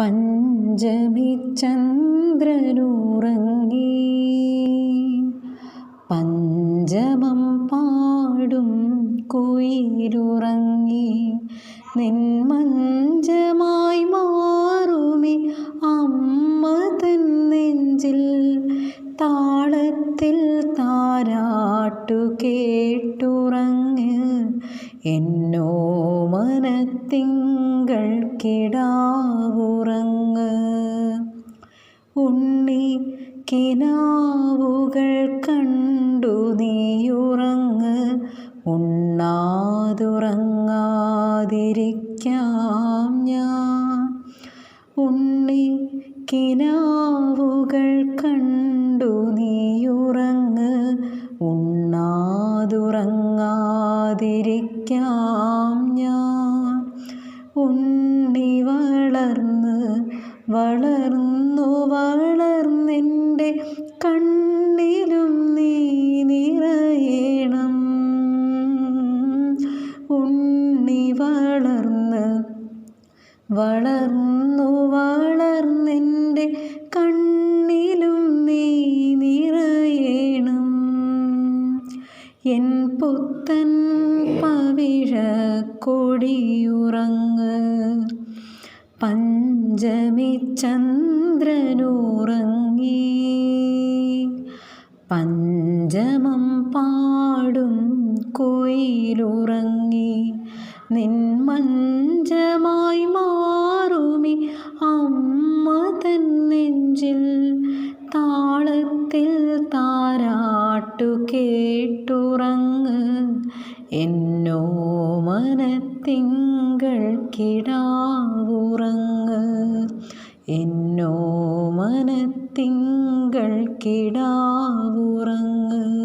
പഞ്ചമി ചന്ദ്രനുറങ്ങി. പഞ്ചമം പാടും കുയിലുറങ്ങി. നിന്മഞ്ചമായി മാറുമി അമ്മ തൻ നെഞ്ചിൽ. താളത്തിൽ താരാട്ടു കേട്ടുറങ്ങ്. എന്നോ മനത്തിങ്കൾ കിടാവുറങ്ങ്. ഉണ്ണി കിനാവുകൾ കണ്ടു നീയുറങ്ങ്. ഉണ്ണാതുറങ്ങാതിരിക്കാം ഞാൻ. ഉണ്ണി കിനാവുകൾ കണ്ടു നീയുറങ്ങ്. ഉണ്ണാതുറങ്ങാതിരിക്കാം ഞാൻ. വളർന്നു വളർന്നെന്റെ കണ്ണിലും നീ നിറയണം. ഉണ്ണി വളർന്ന് വളർന്നു വളർന്നെന്റെ കണ്ണിലും നീ നിറയണം. എൻ പുത്തൻ പവിഴ കൊടിയുറങ്ങ് പഞ്ചമി ചന്ദ്രനുറങ്ങി. പഞ്ചമം പാടും കോയിലുറങ്ങി. നിന്മഞ്ചമായി മാറുമി അമ്മ തൻ നെഞ്ചിൽ. താളത്തിൽ താരാട്ടു കേട്ടുറങ്ങ് എന്നോ മനത്തിങ്കൾ കിടാവുറങ്ങ്. എന്നോ മനത്തിങ്കൾ കിടാവുറങ്ങ്.